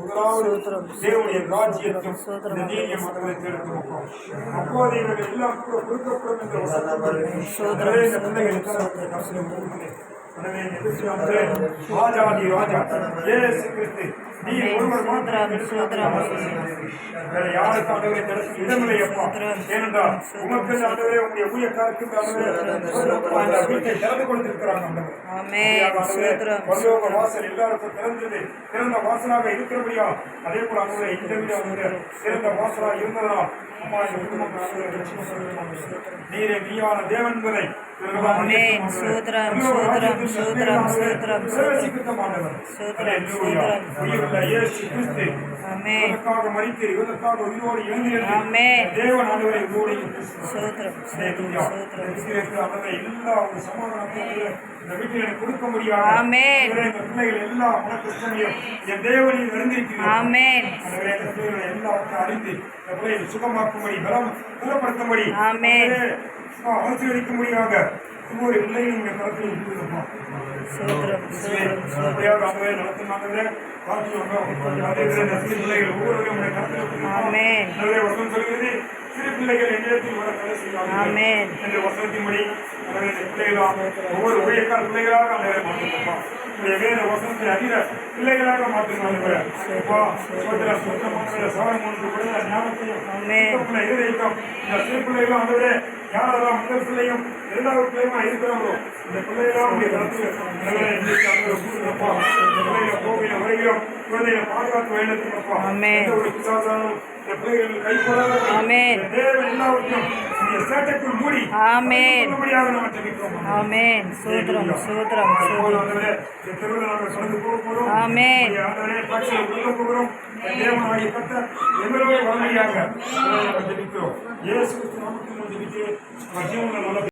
முதலாவது சோத்திரம். தேவனுடைய ராஜ்யத்தும் சோத்திரம். இந்த நீதியும் மக்களை தேர்ந்தெடுப்போம் அப்போது இவர்கள் எல்லாம் கூட கொடுக்கப்படும் என்ற வசனப்படி சோத்திரம். எனவே இந்த பிள்ளைகள் தனது கருத்தில் கொடுக்கிறேன். எனவே எதிர்த்து ராஜாதி ராஜா இயேசு கிறிஸ்து. நீ ஒருவர் மாத்திரம் சோத்திரம். வேற யாருக்கு ஆண்டவரே தடுக்க இடமில்லை அப்பா. ஏனென்றால் உமக்கு ஆண்டவரே உங்களுடைய ஊழியக்காருக்கு ஆண்டவரே வீட்டை திறந்து. சோத்திரம். பரலோக வாசல் எல்லாருக்கும் திறந்தது. திறந்த வாசலாக இருக்கிறபடியா அதே போல அவங்க இந்த வீடு அவங்க திறந்த வாசலா இருந்ததனால் அம்மா இந்த குடும்பம். நீரே நீயான தேவன் என்பதை இவர்கள் ஆமென். உயிருள்ள இயேசு கிறிஸ்து உயிரோடு. தேவன் ஆண்டவரை ஆண்டவரே, எல்லா ஒரு சமாதானத்தையும் இந்த வீட்டில் எனக்கு கொடுக்க முடியாது பிள்ளைகள் எல்லா என் தேவனில் ஆண்டவரே, இந்த பிள்ளைகளை எல்லாவற்றையும் அறிந்து இந்த பிள்ளைகளை சுகமாக்கும்படி பலம் பலப்படுத்தும்படி ஆமென். ஆசீர்வதிக்கும்படியாக ஒவ்வொரு பிள்ளையும் இந்த கருத்தில் இருக்கிறோம் சோத்திரம் இந்த சிறு பிள்ளைகள் ஒவ்வொருவரையும் உம்முடைய கரத்தில் வசனம் சொல்கிறது, சிறு பிள்ளைகள் என்னிடத்தில் வர செய்யாதீர்கள். ஆமென். என்ற வசனத்தின்படி பிள்ளைகளாக ஒவ்வொரு ஊழியக்கார பிள்ளைகளாக மாற்றுங்கப்பா. உம்முடைய வேத வசனத்தை அறிகிற பிள்ளைகளாக. அப்பா, ஞானத்தையும் இந்த சிறு பிள்ளைகளும் ஆண்டவரே, யாரெல்லாம் முதல் பிள்ளையும் இரண்டாவது பிள்ளையுமா இருக்கிறாங்களோ இந்த கூடுங்கப்பா. பிள்ளைகளை கோவில வருகிறோம் குழந்தைகளை. எந்த ஒரு பிசாசாலும் இந்த பிள்ளைகள் கைப்படாத ஆமென். எல்லாவற்றையும் சேட்டைக்குள் மூடி சோத்திரம் சோத்திரம் இந்த தெருவில் நாங்கள் போக போகிறோம். ஆண்டவரே, உள்ள போகிறோம். வரும்படியாக நாங்கள்